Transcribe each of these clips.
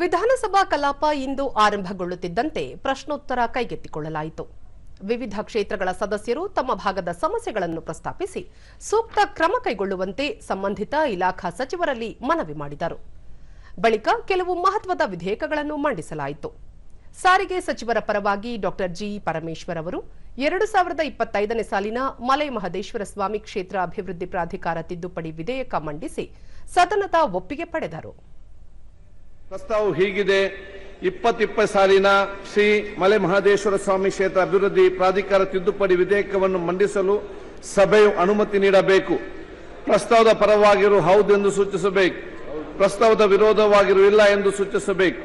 ವಿಧಾನಸಭಾ ಕಲಾಪ ಇಂದು ಆರಂಭಗೊಳ್ಳುತ್ತಿದ್ದಂತೆ ಪ್ರಶ್ನೋತ್ತರ ಕೈಗೆತ್ತಿಕೊಳ್ಳಲಾಯಿತು. ವಿವಿಧ ಕ್ಷೇತ್ರಗಳ ಸದಸ್ಯರು ತಮ್ಮ ಭಾಗದ ಸಮಸ್ಯೆಗಳನ್ನು ಪ್ರಸ್ತಾಪಿಸಿ ಸೂಕ್ತ ಕ್ರಮ ಕೈಗೊಳ್ಳುವಂತೆ ಸಂಬಂಧಿತ ಇಲಾಖಾ ಸಚಿವರಲ್ಲಿ ಮನವಿ ಮಾಡಿದರು. ಬಳಿಕ ಕೆಲವು ಮಹತ್ವದ ವಿಧೇಯಕಗಳನ್ನು ಮಂಡಿಸಲಾಯಿತು. ಸಾರಿಗೆ ಸಚಿವರ ಪರವಾಗಿ ಡಾಕ್ಟರ್ ಜಿ. ಪರಮೇಶ್ವರ್ ಅವರು ಎರಡು ಸಾವಿರದ ಇಪ್ಪತ್ತೈದನೇ ಸಾಲಿನ ಮಲೆ ಮಹದೇಶ್ವರ ಸ್ವಾಮಿ ಕ್ಷೇತ್ರ ಅಭಿವೃದ್ಧಿ ಪ್ರಾಧಿಕಾರ ತಿದ್ದುಪಡಿ ವಿಧೇಯಕ ಮಂಡಿಸಿ ಸದನದ ಒಪ್ಪಿಗೆ ಪಡೆದರು. ಪ್ರಸ್ತಾವ ಹೀಗಿದೆ. ಇಪ್ಪತ್ತಿಪ್ಪ ಸಾಲಿನ ಶ್ರೀ ಮಲೆ ಮಹದೇಶ್ವರ ಸ್ವಾಮಿ ಕ್ಷೇತ್ರ ಅಭಿವೃದ್ಧಿ ಪ್ರಾಧಿಕಾರ ತಿದ್ದುಪಡಿ ವಿಧೇಯಕವನ್ನು ಮಂಡಿಸಲು ಸಭೆಯು ಅನುಮತಿ ನೀಡಬೇಕು. ಪ್ರಸ್ತಾವದ ಪರವಾಗಿರು ಹೌದೆಂದು ಸೂಚಿಸಬೇಕು. ಪ್ರಸ್ತಾವದ ವಿರೋಧವಾಗಿರು ಇಲ್ಲ ಎಂದು ಸೂಚಿಸಬೇಕು.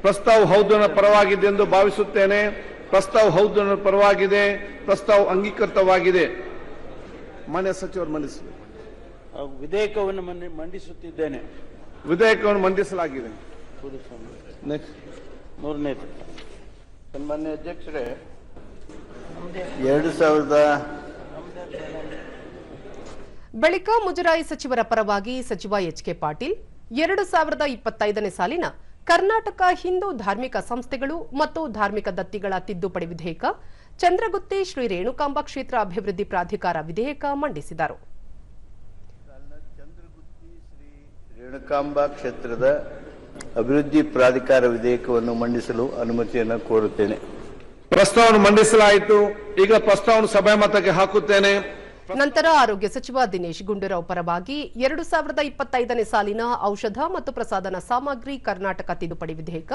ಪ್ರಸ್ತಾವ ಹೌದನ ಪರವಾಗಿದೆ ಎಂದು ಭಾವಿಸುತ್ತೇನೆ. ಪ್ರಸ್ತಾವ ಹೌದನ ಪರವಾಗಿದೆ. ಪ್ರಸ್ತಾವ ಅಂಗೀಕೃತವಾಗಿದೆ. ಮಾನ್ಯ ಸಚಿವರು ಮಂಡಿಸಬೇಕು ವಿಧೇಯಕವನ್ನು ಮಂಡಿಸುತ್ತಿದ್ದೇನೆ. ವಿಧೇಯಕವನ್ನು ಮಂಡಿಸಲಾಗಿದೆ. ನೆಕ್ಸ್ಟ್ ಮೂರನೇದು. ಸನ್ಮಾನ್ಯ ಅಧ್ಯಕ್ಷರೇ ಎರಡು ಸಾವಿರದ ಬಳಿಕ ಮುಜರಾಯಿ ಸಚಿವರ ಪರವಾಗಿ ಸಚಿವ ಎಚ್ ಕೆ ಪಾಟೀಲ್ ಎರಡು ಸಾವಿರದ ಇಪ್ಪತ್ತೈದನೇ ಸಾಲಿನ ಕರ್ನಾಟಕ ಹಿಂದೂ ಧಾರ್ಮಿಕ ಸಂಸ್ಥೆಗಳು ಮತ್ತು ಧಾರ್ಮಿಕ ದತ್ತಿಗಳ ತಿದ್ದುಪಡಿ ವಿಧೇಯಕ ಚಂದ್ರಗುತ್ತಿ ಶ್ರೀ ರೇಣುಕಾಂಬ ಕ್ಷೇತ್ರ ಅಭಿವೃದ್ಧಿ ಪ್ರಾಧಿಕಾರ ವಿಧೇಯಕ ಮಂಡಿಸಿದರು. ಚಂದ್ರಗುತ್ತಿ ಶ್ರೀ ರೇಣುಕಾಂಬ ಕ್ಷೇತ್ರದ ಅಭಿವೃದ್ಧಿ ಪ್ರಾಧಿಕಾರ ವಿಧೇಯಕವನ್ನು ಮಂಡಿಸಲು ಅನುಮತಿಯನ್ನು ಕೋರುತ್ತೇನೆ. ಪ್ರಸ್ತಾವವನ್ನು ಮಂಡಿಸಲಾಯಿತು. ಈಗ ಪ್ರಸ್ತಾವವನ್ನು ಸಭೆ ಮತಕ್ಕೆ ಹಾಕುತ್ತೇನೆ. ನಂತರ ಆರೋಗ್ಯ ಸಚಿವ ದಿನೇಶ್ ಗುಂಡೂರಾವ್ ಪರವಾಗಿ ಎರಡು ಸಾವಿರದ ಇಪ್ಪತ್ತೈದನೇ ಸಾಲಿನ ಔಷಧ ಮತ್ತು ಪ್ರಸಾದನ ಸಾಮಗ್ರಿ ಕರ್ನಾಟಕ ತಿದ್ದುಪಡಿ ವಿಧೇಯಕ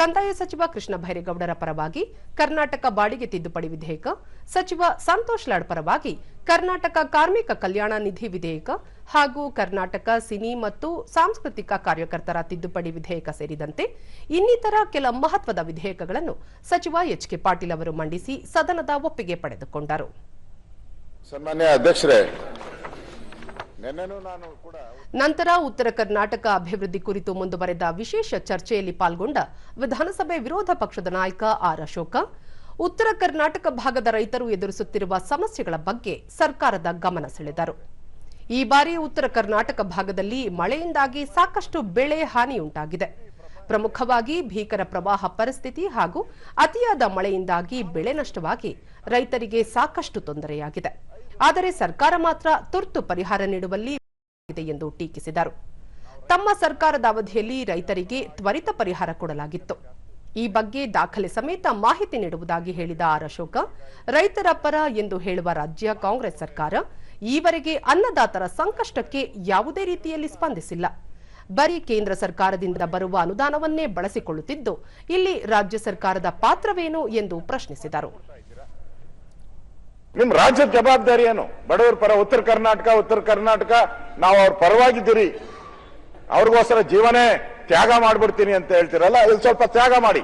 ಕಂದಾಯ ಸಚಿವ ಕೃಷ್ಣ ಭೈರೇಗೌಡರ ಪರವಾಗಿ ಕರ್ನಾಟಕ ಬಾಡಿಗೆ ತಿದ್ದುಪಡಿ ವಿಧೇಯಕ ಸಚಿವ ಸಂತೋಷ್ ಲಾಡ್ ಪರವಾಗಿ ಕರ್ನಾಟಕ ಕಾರ್ಮಿಕ ಕಲ್ಯಾಣ ನಿಧಿ ವಿಧೇಯಕ ಹಾಗೂ ಕರ್ನಾಟಕ ಸಿನಿ ಮತ್ತು ಸಾಂಸ್ಕೃತಿಕ ಕಾರ್ಯಕರ್ತರ ತಿದ್ದುಪಡಿ ವಿಧೇಯಕ ಸೇರಿದಂತೆ ಇನ್ನಿತರ ಕೆಲ ಮಹತ್ವದ ವಿಧೇಯಕಗಳನ್ನು ಸಚಿವ ಎಚ್ ಕೆ ಪಾಟೀಲ್ ಅವರು ಮಂಡಿಸಿ ಸದನದ ಒಪ್ಪಿಗೆ ಪಡೆದುಕೊಂಡರು. ನಂತರ ಉತ್ತರ ಕರ್ನಾಟಕ ಅಭಿವೃದ್ಧಿ ಕುರಿತು ಮುಂದುವರೆದ ವಿಶೇಷ ಚರ್ಚೆಯಲ್ಲಿ ಪಾಲ್ಗೊಂಡ ವಿಧಾನಸಭೆ ವಿರೋಧ ಪಕ್ಷದ ನಾಯಕ ಆರ್ ಅಶೋಕ ಉತ್ತರ ಕರ್ನಾಟಕ ಭಾಗದ ರೈತರು ಎದುರಿಸುತ್ತಿರುವ ಸಮಸ್ಯೆಗಳ ಬಗ್ಗೆ ಸರ್ಕಾರದ ಗಮನ ಸೆಳೆದರು. ಈ ಬಾರಿ ಉತ್ತರ ಕರ್ನಾಟಕ ಭಾಗದಲ್ಲಿ ಮಳೆಯಿಂದಾಗಿ ಸಾಕಷ್ಟು ಬೆಳೆ ಹಾನಿಯುಂಟಾಗಿದೆ. ಪ್ರಮುಖವಾಗಿ ಭೀಕರ ಪ್ರವಾಹ ಪರಿಸ್ಥಿತಿ ಹಾಗೂ ಅತಿಯಾದ ಮಳೆಯಿಂದಾಗಿ ಬೆಳೆ ನಷ್ಟವಾಗಿ ರೈತರಿಗೆ ಸಾಕಷ್ಟು ತೊಂದರೆಯಾಗಿದೆ. ಆದರೆ ಸರ್ಕಾರ ಮಾತ್ರ ತುರ್ತು ಪರಿಹಾರ ನೀಡುವಲ್ಲಿ ಎಂದು ಟೀಕಿಸಿದರು. ತಮ್ಮ ಸರ್ಕಾರದ ಅವಧಿಯಲ್ಲಿ ರೈತರಿಗೆ ತ್ವರಿತ ಪರಿಹಾರ ಕೊಡಲಾಗಿತ್ತು. ಈ ಬಗ್ಗೆ ದಾಖಲೆ ಸಮೇತ ಮಾಹಿತಿ ನೀಡುವುದಾಗಿ ಹೇಳಿದ ಆರ್ ಅಶೋಕ, ರೈತರ ಪರ ಎಂದು ಹೇಳುವ ರಾಜ್ಯ ಕಾಂಗ್ರೆಸ್ ಸರ್ಕಾರ ಈವರೆಗೆ ಅನ್ನದಾತರ ಸಂಕಷ್ಟಕ್ಕೆ ಯಾವುದೇ ರೀತಿಯಲ್ಲಿ ಸ್ಪಂದಿಸಿಲ್ಲ. ಬರೀ ಕೇಂದ್ರ ಸರ್ಕಾರದಿಂದ ಬರುವ ಅನುದಾನವನ್ನೇ ಬಳಸಿಕೊಳ್ಳುತ್ತಿದ್ದು, ಇಲ್ಲಿ ರಾಜ್ಯ ಸರ್ಕಾರದ ಪಾತ್ರವೇನು ಎಂದು ಪ್ರಶ್ನಿಸಿದರು. ನಿಮ್ ರಾಜ್ಯದ ಜವಾಬ್ದಾರಿ ಏನು? ಬಡವರ ಪರ ಉತ್ತರ ಕರ್ನಾಟಕ ಉತ್ತರ ಕರ್ನಾಟಕ, ನಾವು ಅವ್ರ ಪರವಾಗಿದ್ದೀರಿ. ಅವ್ರಿಗೋಸ್ಕರ ಜೀವನೇ ತ್ಯಾಗ ಮಾಡ್ಬಿಡ್ತೀನಿ ಅಂತ ಹೇಳ್ತೀರಲ್ಲ ಇದು ಸ್ವಲ್ಪ ತ್ಯಾಗ ಮಾಡಿ.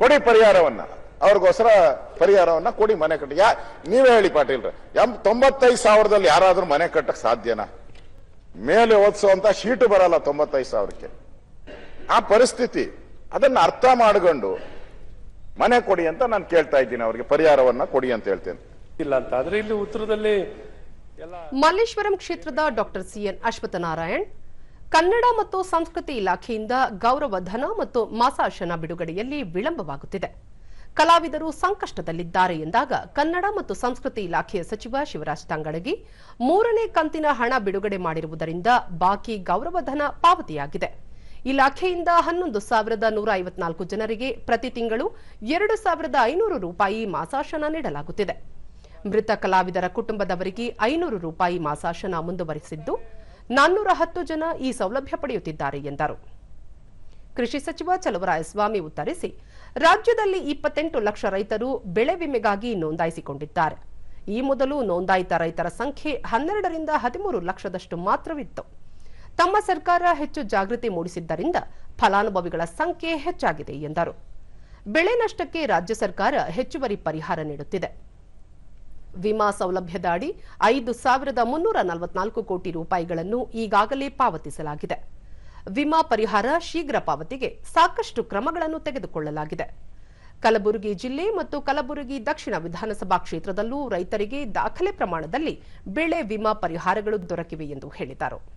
ಕೊಡಿ ಪರಿಹಾರವನ್ನ. ಅವ್ರಿಗೋಸ್ಕರ ಪರಿಹಾರವನ್ನ ಕೊಡಿ ಮನೆ ಕಟ್ಟಿ. ಯಾ ನೀವೇ ಹೇಳಿ ಪಾಟೀಲ್ರೆ ಎಂ ತೊಂಬತ್ತೈದು ಸಾವಿರದಲ್ಲಿ ಯಾರಾದ್ರೂ ಮನೆ ಕಟ್ಟಕ್ಕೆ ಸಾಧ್ಯನಾ? ಮೇಲೆ ಓದಿಸುವಂತ ಶೀಟು ಬರಲ್ಲ ತೊಂಬತ್ತೈದು ಸಾವಿರಕ್ಕೆ. ಆ ಪರಿಸ್ಥಿತಿ ಅದನ್ನ ಅರ್ಥ ಮಾಡ್ಕೊಂಡು ಮನೆ ಕೊಡಿ ಅಂತ ನಾನು ಕೇಳ್ತಾ ಇದ್ದೀನಿ ಅವ್ರಿಗೆ ಪರಿಹಾರವನ್ನ ಕೊಡಿ ಅಂತ ಹೇಳ್ತೇನೆ. ಇಲ್ಲ ಅಂತ ಆದ್ರೆ ಇಲ್ಲಿ ಉತ್ತರದಲ್ಲಿ ಎಲ್ಲ ಮಲ್ಲೇಶ್ವರಂ ಕ್ಷೇತ್ರದ ಡಾಕ್ಟರ್ ಸಿಎನ್ ಅಶ್ವತ್ಥನಾರಾಯಣ್ ಕನ್ನಡ ಮತ್ತು ಸಂಸ್ಕೃತಿ ಇಲಾಖೆಯಿಂದ ಗೌರವಧನ ಮತ್ತು ಮಾಸಾಶನ ಬಿಡುಗಡೆಯಲ್ಲಿ ವಿಳಂಬವಾಗುತ್ತಿದೆ. ಕಲಾವಿದರು ಸಂಕಷ್ಟದಲ್ಲಿದ್ದಾರೆ ಎಂದಾಗ ಕನ್ನಡ ಮತ್ತು ಸಂಸ್ಕೃತಿ ಇಲಾಖೆಯ ಸಚಿವ ಶಿವರಾಜ್ ತಂಗಡಗಿ ಮೂರನೇ ಕಂತಿನ ಹಣ ಬಿಡುಗಡೆ ಮಾಡಿರುವುದರಿಂದ ಬಾಕಿ ಗೌರವಧನ ಪಾವತಿಯಾಗಿದೆ. ಇಲಾಖೆಯಿಂದ ಹನ್ನೊಂದು ಸಾವಿರದ ನೂರ ಐವತ್ನಾಲ್ಕು ಜನರಿಗೆ ಪ್ರತಿ ತಿಂಗಳು ಎರಡು ಸಾವಿರದ ಐನೂರು ರೂಪಾಯಿ ಮಾಸಾಶನ ನೀಡಲಾಗುತ್ತಿದೆ. ಮೃತ ಕಲಾವಿದರ ಕುಟುಂಬದವರಿಗೆ ಐನೂರು ರೂಪಾಯಿ ಮಾಸಾಶನ ಮುಂದುವರಿಸಿದ್ದು, ನಾನ್ನೂರ ಹತ್ತು ಜನ ಈ ಸೌಲಭ್ಯ ಪಡೆಯುತ್ತಿದ್ದಾರೆ ಎಂದರು. ಕೃಷಿ ಸಚಿವ ಚಲುವರಾಯಸ್ವಾಮಿ ಉತ್ತರಿಸಿ ರಾಜ್ಯದಲ್ಲಿ ಇಪ್ಪತ್ತೆಂಟು ಲಕ್ಷ ರೈತರು ಬೆಳೆ ವಿಮೆಗಾಗಿ ನೋಂದಾಯಿಸಿಕೊಂಡಿದ್ದಾರೆ. ಈ ಮೊದಲು ನೋಂದಾಯಿತ ರೈತರ ಸಂಖ್ಯೆ ಹನ್ನೆರಡರಿಂದ ಹದಿಮೂರು ಲಕ್ಷದಷ್ಟು ಮಾತ್ರವಿತ್ತು. ತಮ್ಮ ಸರ್ಕಾರ ಹೆಚ್ಚು ಜಾಗೃತಿ ಮೂಡಿಸಿದ್ದರಿಂದ ಫಲಾನುಭವಿಗಳ ಸಂಖ್ಯೆ ಹೆಚ್ಚಾಗಿದೆ ಎಂದರು. ಬೆಳೆ ನಷ್ಟಕ್ಕೆ ರಾಜ್ಯ ಸರ್ಕಾರ ಹೆಚ್ಚುವರಿ ಪರಿಹಾರ ನೀಡುತ್ತಿದೆ. ವಿಮಾ ಸೌಲಭ್ಯದ ಅಡಿ ಐದು ಸಾವಿರದ ಮುನ್ನೂರ ನಲವತ್ನಾಲ್ಕು ಕೋಟಿ ರೂಪಾಯಿಗಳನ್ನು ಈಗಾಗಲೇ ಪಾವತಿಸಲಾಗಿದೆ. ವಿಮಾ ಪರಿಹಾರ ಶೀಘ್ರ ಪಾವತಿಗೆ ಸಾಕಷ್ಟು ಕ್ರಮಗಳನ್ನು ತೆಗೆದುಕೊಳ್ಳಲಾಗಿದೆ. ಕಲಬುರಗಿ ಜಿಲ್ಲೆ ಮತ್ತು ಕಲಬುರಗಿ ದಕ್ಷಿಣ ವಿಧಾನಸಭಾ ಕ್ಷೇತ್ರದಲ್ಲೂ ರೈತರಿಗೆ ದಾಖಲೆ ಪ್ರಮಾಣದಲ್ಲಿ ಬೆಳೆ ವಿಮಾ ಪರಿಹಾರಗಳು ದೊರಕಿವೆ ಎಂದು ಹೇಳಿದರು.